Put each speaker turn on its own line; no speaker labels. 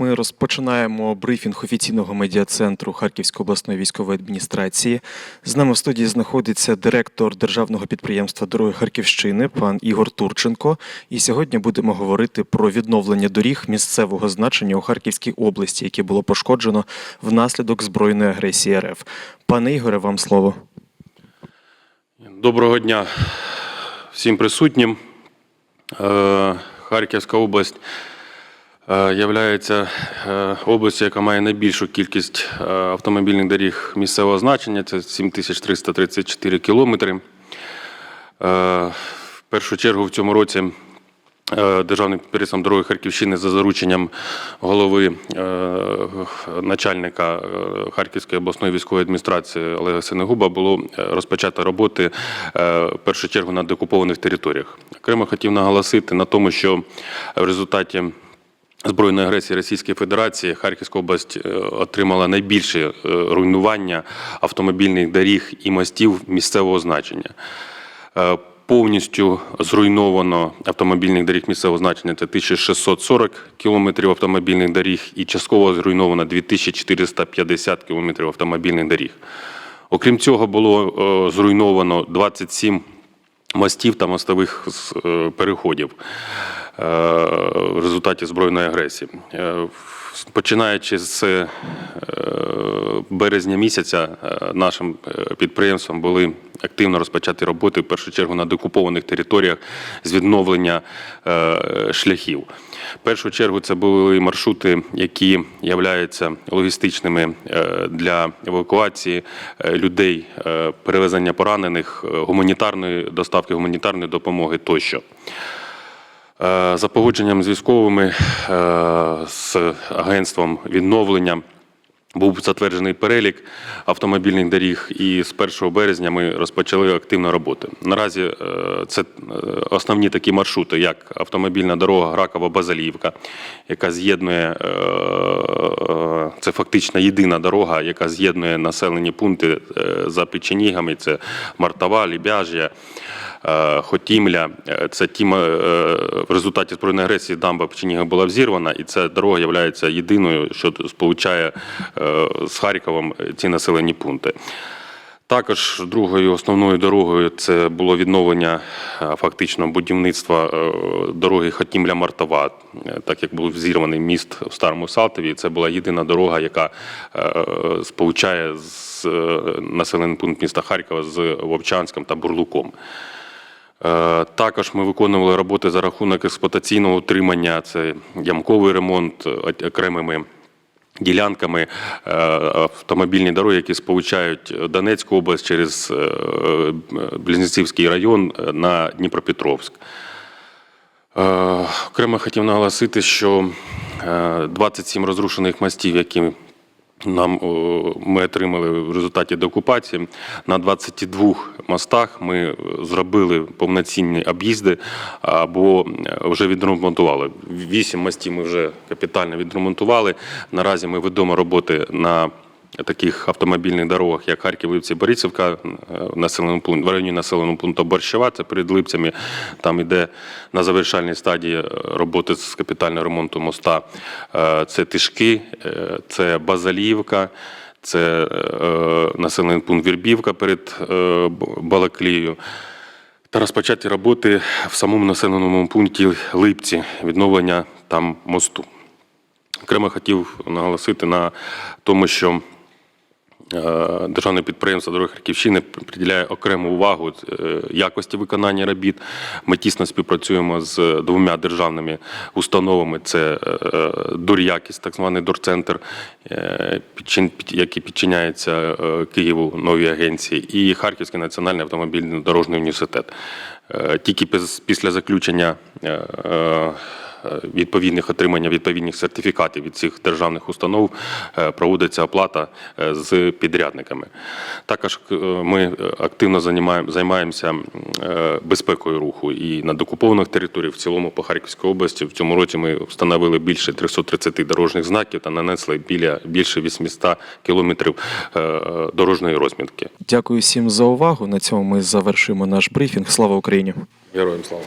ми розпочинаємо брифінг офіційного медіа-центру Харківської обласної військової адміністрації. З нами в студії знаходиться директор державного підприємства Дороги Харківщини, пан Ігор Турченко. І сьогодні будемо говорити про відновлення доріг місцевого значення у Харківській області, яке було пошкоджено внаслідок збройної агресії РФ. Пане Ігоре, вам слово.
Доброго дня всім присутнім. Е, Харківська область є областю, яка має найбільшу кількість е, автомобільних доріг місцевого значення. Це 7334 кілометри. Е, В першу чергу в цьому році е, Державним підприємством дороги Харківщини за зарученням голови е, начальника е, Харківської обласної військової адміністрації Олега Синегуба було е, розпочато роботи е, в першу чергу на деокупованих територіях. Окремо хотів наголосити на тому, що в результаті збройної агресії Російської Федерації Харківська область е, отримала найбільше е, руйнування автомобільних доріг і мостів місцевого значення. Е, Повністю зруйновано автомобільних доріг місцевого значення це 1640 кілометрів автомобільних доріг і частково зруйновано 2450 кілометрів автомобільних доріг. Окрім цього, було зруйновано 27 мостів та мостових переходів в результаті збройної агресії. Е, Починаючи з е, березня місяця, е, нашим е, підприємством були активно розпочаті роботи в першу чергу на декупованих територіях з відновлення е, шляхів. В першу чергу це були маршрути, які являються логістичними е, для евакуації е, людей, е, перевезення поранених, е, гуманітарної доставки гуманітарної допомоги тощо. Е, За погодженням з військовими, е, з агентством відновлення був затверджений перелік автомобільних доріг, і з 1 березня ми розпочали активну роботу. Наразі е, це основні такі маршрути, як автомобільна дорога Гракова-Базаліївка, яка з'єднує це фактично єдина дорога, яка з'єднує населені пункти за Печенігами. Це Мартова, Лібяжя. Е, Хотімля. Е, Це ті м- е, в результаті збройної агресії дамба Печеніга була взірвана, і ця дорога є єдиною, що сполучає з Харковом ці населені пункти. Також другою основною дорогою це було відновлення фактично будівництва дороги Хатімля-Мартова, Е, так як був зірваний міст в Старому Салтові. Це була єдина дорога, яка сполучає з населений пункт міста Харкова з Вовчанськом та Бурлуком. Е, Також ми виконували роботи за рахунок експлуатаційного утримання, це ямковий ремонт е, окремими ділянками е, автомобільні дороги, які сполучають Донецьку область через Близнецівський район на Дніпропетровськ. Окремо хотів наголосити, що е, 27 розрушених мостів, які нам ми отримали в результаті деокупації. На 22 мостах ми е, зробили повноцінні об'їзди або е, вже відремонтували. Вісім мостів ми вже капітально відремонтували. Наразі ми ведемо роботи на таких автомобільних дорогах, як Харків, Липці, Борисівка, е, населеному пункті, в районі населеного пункту Борщева, це перед Липцями. Там іде на завершальній стадії е, роботи з капітального ремонту моста. Е, Це Тишки, це Базаліївка, це е, населений пункт Вірбівка перед е, Балаклією. Та розпочаті роботи в самому населеному пункті Липці, відновлення там мосту. Окремо хотів наголосити на тому, що Державне підприємство дороги Харківщини приділяє окрему увагу е, якості виконання робіт. Ми тісно співпрацюємо з двома державними установами: це е, Дор'якість, так званий е, під- який підчиняється е, Києву новій агенції, і Харківський національний автомобільний дорожній університет. Е, Тільки після заключення е, е, відповідних отримання відповідних сертифікатів від цих державних установ е, проводиться оплата е, з підрядниками. Також е, ми активно займаємося е, безпекою руху і на докупованих територіях в цілому по Харківській області. В цьому році ми встановили більше 330 дорожніх знаків та нанесли біля більше 800 кілометрів е, дорожньої розмітки.
Дякую всім за увагу. На цьому ми завершуємо наш брифінг. Слава Україні!
Героям слава!